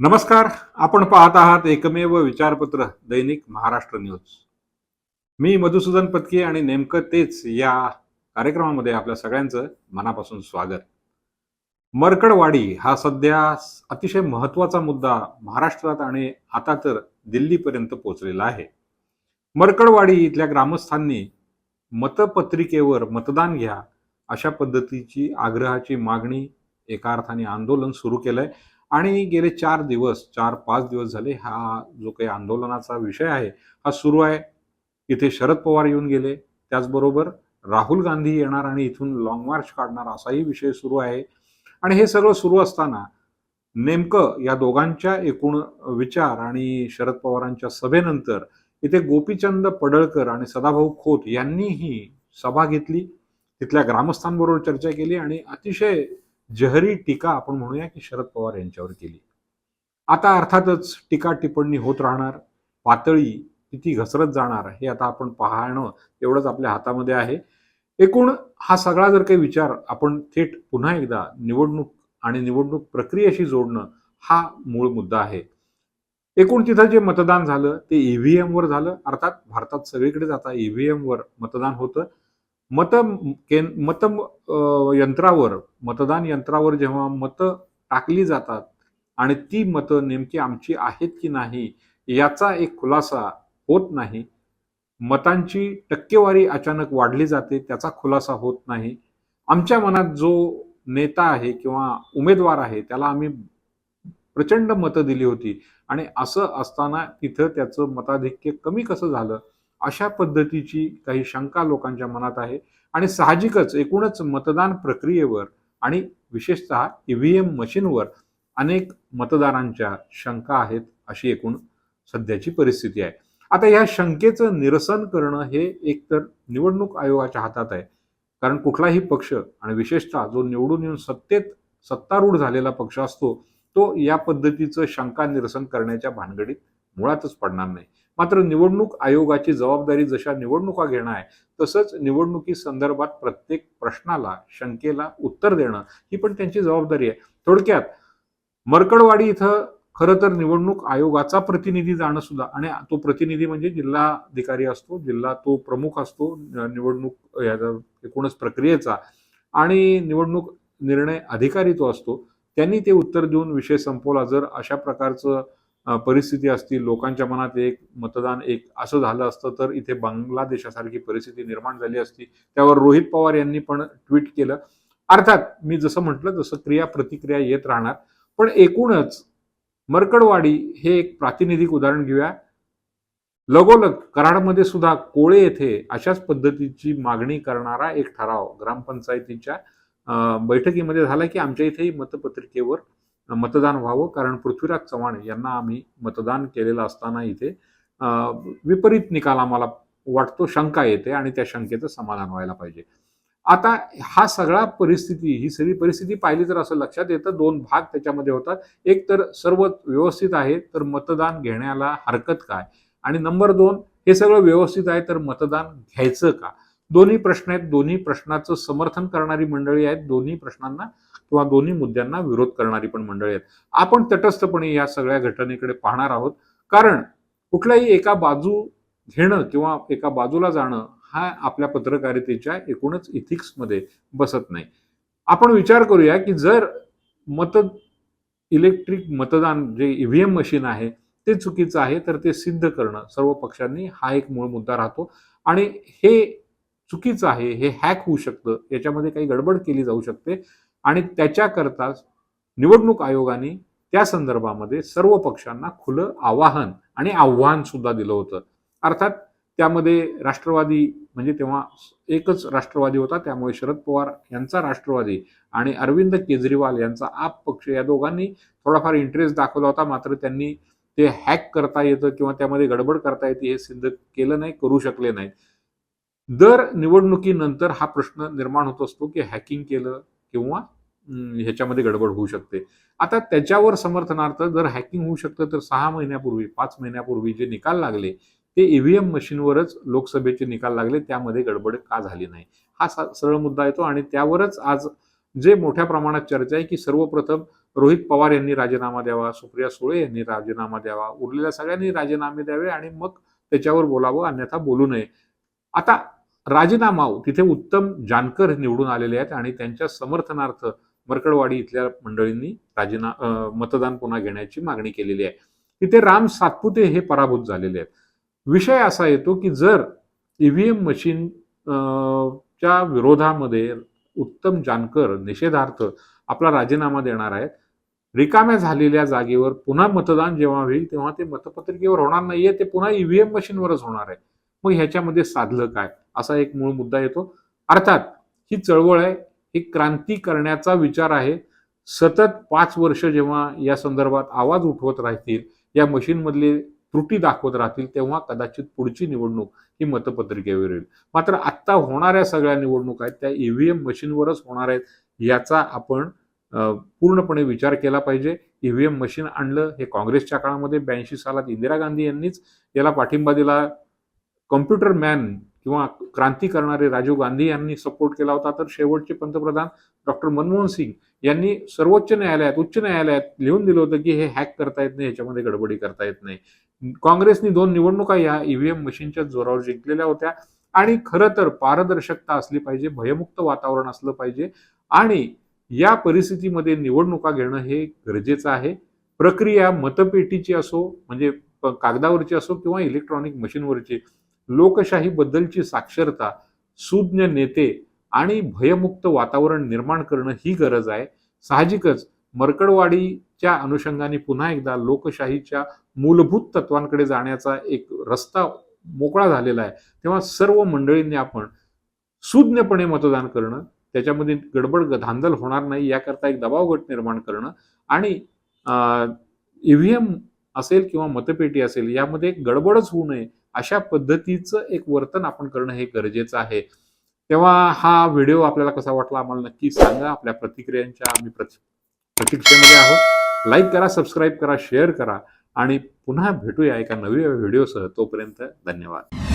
नमस्कार आपण पाहत आहात एकमेव विचारपत्र दैनिक महाराष्ट्र न्यूज. मी मधुसूदन पत्की आणि नेमकं तेच या कार्यक्रमामध्ये आपल्या सगळ्यांचं मनापासून स्वागत. मरकडवाडी हा सध्या अतिशय महत्त्वाचा मुद्दा महाराष्ट्रात आणि आता तर दिल्लीपर्यंत पोहोचलेला आहे. मरकडवाडी इथल्या ग्रामस्थांनी मतपत्रिकेवर मतदान घ्या अशा पद्धतीची आग्रहाची मागणी एका अर्थाने आंदोलन सुरू केलंय. आणि गेले चार दिवस चार पाच दिवस झाले हा जो काही आंदोलनाचा विषय आहे हा सुरू आहे. इथे शरद पवार येऊन गेले. त्याचबरोबर राहुल गांधी येणार आणि इथून लॉंग मार्च काढणार असाही विषय सुरू आहे. आणि हे सगळं सुरू असताना नेमकं या दोघांच्या एकूण विचार आणि शरद पवारांच्या सभेनंतर इथे गोपीचंद पडळकर आणि सदाभाऊ खोत यांनीही सभा घेतली. तिथल्या ग्रामस्थांबरोबर चर्चा केली आणि अतिशय जहरी टीका आपण म्हणूया की शरद पवार यांच्यावर केली. आता अर्थातच टीका टिप्पणी होत राहणार पातळी किती घसरत जाणार हे आता आपण पाहणं एवढंच आपल्या हातामध्ये आहे. एकूण हा सगळा जर काही विचार आपण थेट पुन्हा एकदा निवडणूक आणि निवडणूक प्रक्रियेशी जोडणं हा मूळ मुद्दा आहे. एकूण तिथं जे मतदान झालं ते ईव्हीएमवर झालं. अर्थात भारतात सगळीकडेच आता ईव्हीएमवर मतदान होतं. मत केन मत यंत्रावर मतदान यंत्रावर जेव्हा मतं टाकली जातात आणि ती मतं नेमकी आमची आहेत की नाही याचा एक खुलासा होत नाही. मतांची टक्केवारी अचानक वाढली जाते त्याचा खुलासा होत नाही. आमच्या मनात जो नेता आहे किंवा उमेदवार आहे त्याला आम्ही प्रचंड मतं दिली होती. आणि असं असताना तिथं त्याचं मताधिक्य कमी कसं झालं? अशा पद्धतीची काही शंका लोकांच्या मनात आहे. आणि साहजिकच एकूणच मतदान प्रक्रियेवर आणि विशेषतः ईव्हीएम मशीनवर अनेक मतदारांच्या शंका आहेत अशी एकूण सध्याची परिस्थिती आहे. आता या शंकेचं निरसन करणं हे एकतर निवडणूक आयोगाच्या हातात आहे. कारण कुठलाही पक्ष आणि विशेषतः जो निवडून येऊन सत्तेत सत्तारूढ झालेला पक्ष असतो तो या पद्धतीचं शंका निरसन करण्याच्या भानगडीत मुळातच पडणार नाही. मात्र निवडणूक आयोगाची जबाबदारी जशा निवडणुका घेणं आहे तसंच निवडणुकी संदर्भात प्रत्येक प्रश्नाला शंकेला उत्तर देणं ही पण त्यांची जबाबदारी आहे. थोडक्यात मरकडवाडी इथं खरं तर निवडणूक आयोगाचा प्रतिनिधी जाणं सुद्धा आणि तो प्रतिनिधी म्हणजे जिल्हाधिकारी असतो जिल्हा तो प्रमुख असतो निवडणूक याचा एकूणच प्रक्रियेचा आणि निवडणूक निर्णय अधिकारी तो असतो. त्यांनी ते उत्तर देऊन विषय संपवला जर अशा प्रकारचं परिस्थिती असती लोकांच्या मनात एक मतदान एक असं झालं असतं तर इथे बांगलादेशासारखी परिस्थिती निर्माण झाली असती. त्यावर रोहित पवार यांनी पण ट्विट केलं. अर्थात मी जसं म्हटलं तसं क्रिया प्रतिक्रिया येत राहणार. पण एकूणच मरकडवाडी हे एक प्रातिनिधिक उदाहरण घेऊया. लगोलग कराडमध्ये सुद्धा कोळे येथे अशाच पद्धतीची मागणी करणारा एक ठराव ग्रामपंचायतीच्या बैठकीमध्ये झाला की आमच्या इथेही मतपत्रिकेवर मतदान व्हावं. कारण पृथ्वीराज चव्हाण यांना आम्ही मतदान केलेलं असताना इथे विपरीत निकाल आम्हाला वाटतो शंका येते आणि त्या शंकेचं समाधान व्हायला पाहिजे. आता हा सगळा परिस्थिती ही सगळी परिस्थिती पाहिली तर असं लक्षात येतं. दोन भाग त्याच्यामध्ये होतात. एक तर सर्व व्यवस्थित आहे तर मतदान घेण्याला हरकत काय? आणि नंबर दोन हे सगळं व्यवस्थित आहे तर मतदान घ्यायचं का? दोन्ही प्रश्न आहेत. दोन्ही प्रश्नाचं समर्थन करणारी मंडळी आहेत. दोन्ही प्रश्नांना किंवा दोन्ही मुद्द्यांना विरोध करणारी पण मंडळी आहेत. आपण तटस्थपणे या सगळ्या घटनेकडे पाहणार आहोत. कारण कुठल्याही एका बाजू घेणं किंवा एका बाजूला जाणं हा आपल्या पत्रकारितेच्या एकूणच इथिक्समध्ये बसत नाही. आपण विचार करूया की जर मत इलेक्ट्रिक मतदान जे ईव्हीएम मशीन आहे ते चुकीचं आहे तर ते सिद्ध करणं सर्व पक्षांनी हा एक मूळ मुद्दा राहतो. आणि हे चुकीचं आहे हे हॅक होऊ शकतं याच्यामध्ये काही गडबड केली जाऊ शकते. आणि त्याच्याकरताच निवडणूक आयोगाने त्या संदर्भामध्ये सर्व पक्षांना खुलं आवाहन आणि आव्हान सुद्धा दिलं होतं. अर्थात त्यामध्ये राष्ट्रवादी म्हणजे तेव्हा एकच राष्ट्रवादी होता त्यामुळे शरद पवार यांचा राष्ट्रवादी आणि अरविंद केजरीवाल यांचा आप पक्ष या दोघांनी थोडाफार इंटरेस्ट दाखवला होता मात्र त्यांनी ते हॅक करता येतं किंवा त्यामध्ये गडबड करता येते हे सिद्ध केलं नाही करू शकले नाही. दर निवडणुकीनंतर हा प्रश्न निर्माण होत असतो की हॅकिंग केलं किंवा ह्याच्यामध्ये गडबड होऊ शकते. आता त्याच्यावर समर्थनार्थ जर हॅकिंग होऊ शकतं तर सहा महिन्यापूर्वी पाच महिन्यापूर्वी जे निकाल लागले ते ईव्हीएम मशीनवरच लोकसभेचे निकाल लागले त्यामध्ये गडबड का झाली नाही? हा सरळ मुद्दा येतो आणि त्यावरच आज जे मोठ्या प्रमाणात चर्चा आहे की सर्वप्रथम रोहित पवार यांनी राजीनामा द्यावा सुप्रिया सुळे यांनी राजीनामा द्यावा उरलेल्या सगळ्यांनी राजीनामे द्यावे आणि मग त्याच्यावर बोलावं अन्यथा बोलू नये. आता राजीनामा तिथे उत्तम जानकर निवडून आलेले आहेत आणि त्यांच्या समर्थनार्थ मरकडवाडी इथल्या मंडळींनी राजीना मतदान पुन्हा घेण्याची मागणी केलेली आहे. तिथे राम सातपुते हे पराभूत झालेले आहेत. विषय असा येतो की जर ईव्हीएम मशीन च्या विरोधामध्ये उत्तम जानकर निषेधार्थ आपला राजीनामा देणार आहेत रिकाम्या झालेल्या जागेवर पुन्हा मतदान जेव्हा होईल तेव्हा ते मतपत्रिकेवर होणार नाहीये ते पुन्हा ईव्हीएम मशीनवरच होणार आहे. मग ह्याच्यामध्ये साधलं काय? असा एक मूळ मुद्दा येतो. अर्थात ही चळवळ आहे ही क्रांती करण्याचा विचार आहे. सतत पाच वर्ष जेव्हा या संदर्भात आवाज उठवत राहतील या मशीनमधले त्रुटी दाखवत राहतील तेव्हा कदाचित पुढची निवडणूक ही मतपत्रिकेवर येईल. मात्र आत्ता होणाऱ्या सगळ्या निवडणूक आहेत त्या ईव्हीएम मशीनवरच होणार आहेत याचा आपण पूर्णपणे विचार केला पाहिजे. ईव्हीएम मशीन आणलं हे काँग्रेसच्या काळामध्ये ब्याऐंशी सालात इंदिरा गांधी यांनीच याला पाठिंबा दिला. कॉम्प्युटर मॅन किंवा क्रांती करणारे राजीव गांधी यांनी सपोर्ट केला होता तर शेवटचे पंतप्रधान डॉक्टर मनमोहन सिंग यांनी सर्वोच्च न्यायालयात उच्च न्यायालयात लिहून दिलं होतं की हे हॅक करता येत नाही ह्याच्यामध्ये गडबडी करता येत नाही. काँग्रेसनी दोन निवडणुका या ईव्हीएम मशीनच्या जोरावर जिंकलेल्या होत्या. आणि खरं तर पारदर्शकता असली पाहिजे भयमुक्त वातावरण असलं पाहिजे. आणि या परिस्थितीमध्ये निवडणुका घेणं हे गरजेचं आहे. प्रक्रिया मतपेटीची असो म्हणजे कागदावरची असो किंवा इलेक्ट्रॉनिक मशीनवरची लोकशाहीबद्दलची साक्षरता सुज्ञ नेते आणि भयमुक्त वातावरण निर्माण करणं ही गरज आहे. साहजिकच मरकडवाडीच्या अनुषंगाने पुन्हा एकदा लोकशाहीच्या मूलभूत तत्वांकडे जाण्याचा एक रस्ता मोकळा झालेला आहे. तेव्हा सर्व मंडळींनी आपण सुज्ञपणे मतदान करणं त्याच्यामध्ये गडबड धांदल होणार नाही याकरता एक दबावगट निर्माण करणं आणि ईव्हीएम असेल किंवा मतपेटी असेल यामध्ये गडबडच होऊ नये. अशा पद्धतीचं एक वर्तन आपण करणं हे गरजेचं आहे. तेव्हा हा व्हिडिओ आपल्याला कसा वाटला आम्हाला नक्की सांगा. आपल्या प्रतिक्रियांच्या आम्ही प्रति प्रतीक्षेमध्ये आहोत. लाईक करा सबस्क्राईब करा शेअर करा आणि पुन्हा भेटूया एका नव्या व्हिडिओसह. तोपर्यंत धन्यवाद.